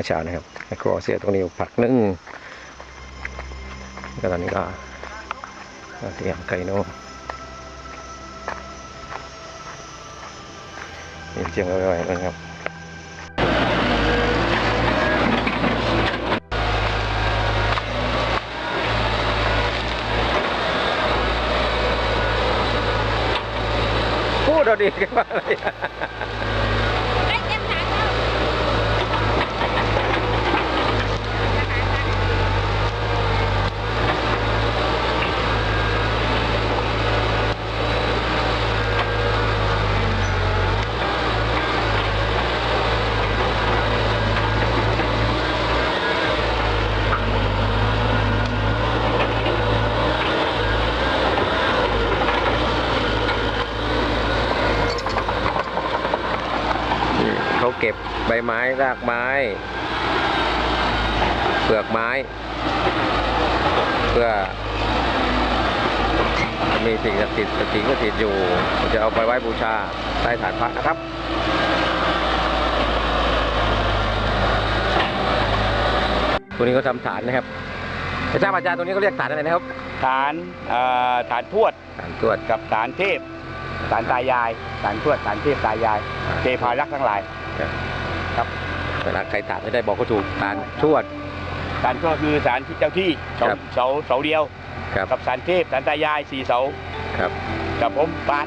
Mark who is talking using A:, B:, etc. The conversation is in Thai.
A: มื่อเช้านะครับไมโครเสียตรงนี้ผักนึ่งก็ตอนนี้ก็เตรียมไก่โน่มีเจียงไว้ๆนะครับพูดเราดีกันว่าอะไรอะ
B: ไม่เต็มถังแล้ว
A: นี่ เขาเก็บใบไม้รากไม้ เปลือกไม้ เพื่อจะมีสิ่งศักดิ์สิทธิ์สถิงสถิตอยู่ จะเอาไปไหว้บูชาใต้ฐานพระนะครับตัวนี้เขาทำฐานนะครับไม่ทราบอาจารย์ตัวนี้เขาเรียกฐานอะไรนะครับ
C: ฐานเอ่อฐานทวด
A: ฐานตรวจ
C: กับฐานเทพฐานตายายฐานทวดฐานเทพตายาย เทพารักษ์ทั้งหลาย ครับ
A: เวลาใครถามไม่ได้บอกก็ถูกสาลชวด
C: สารวดคือสารที่เจ้าที่เสาเสาเดียวกับสารเทพสารตายายสี่เสา
A: ครับ
C: กับผมปาท